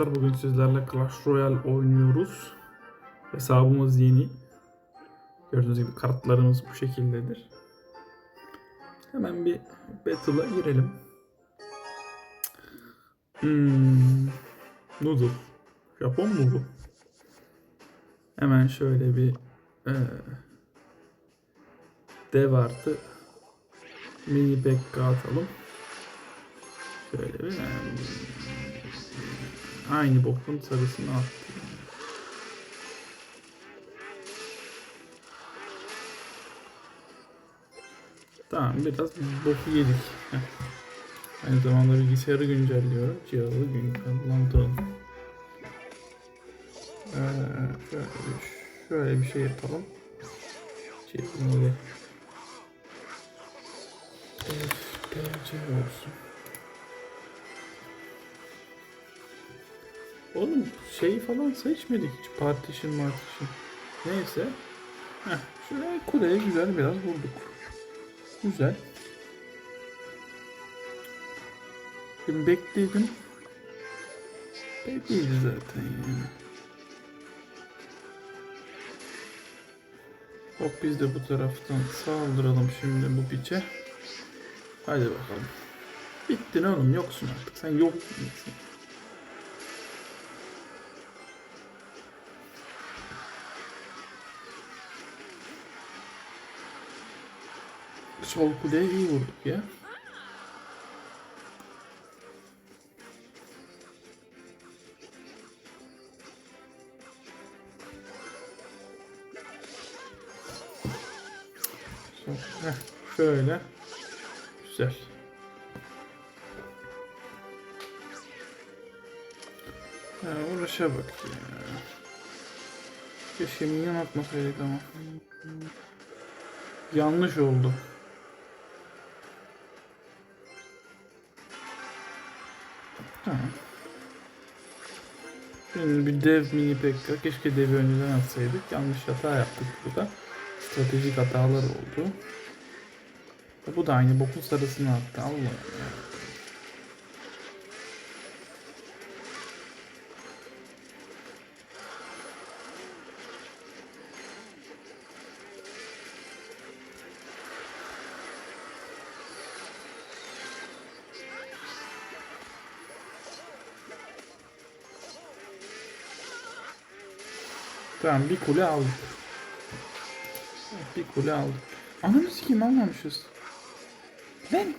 arkadaşlar. Bugün sizlerle Clash Royale oynuyoruz. Hesabımız yeni. Gördüğünüz gibi kartlarımız bu şekildedir. Hemen bir battle'a girelim. Hmm, noodle. Japon mu bu? Hemen şöyle bir eee dev artı mini pekka atalım. Şöyle bir eee, aynı bokun sarısını attım. Tamam biraz boku yedik. Heh. Aynı zamanda bilgisayarı güncelliyorum. Cihazı güncelliyorum. Ee, şöyle, şöyle bir şey yapalım. Çizimleri. FC olsun. Oğlum şey falan seçmedik hiç. Partition partition. Neyse. Heh, şuraya kuleye güzel biraz vurduk. Güzel. Şimdi bekledim. Belliydi zaten yani. Hop biz de bu taraftan saldıralım şimdi bu piçe. Hadi bakalım. Bittin oğlum yoksun artık. Sen yok musun? Sol kuleye iyi vurduk ya. Heh, Şöyle. Güzel. Ya uğraşa bak ya. Keşke minyon atmasaydık ama. Yanlış oldu. Şimdi bir dev mini pekka. Keşke devi önceden atsaydık. Yanlış hata yaptık burada. Stratejik hatalar oldu. Bu da aynı bokun sarısını attı. Allah ya. Tamam bir kule aldık. Bir kule aldık. Ananı sikeyim almamışız. Lan.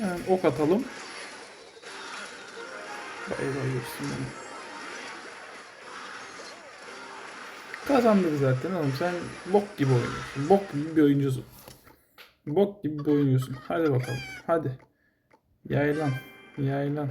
Yani ok atalım. Bay geçsin beni. Kazandık zaten oğlum sen bok gibi oynuyorsun. Bok gibi bir oyuncusun. Bok gibi bir oynuyorsun. Hadi bakalım. Hadi. Yaylan. Yaylan.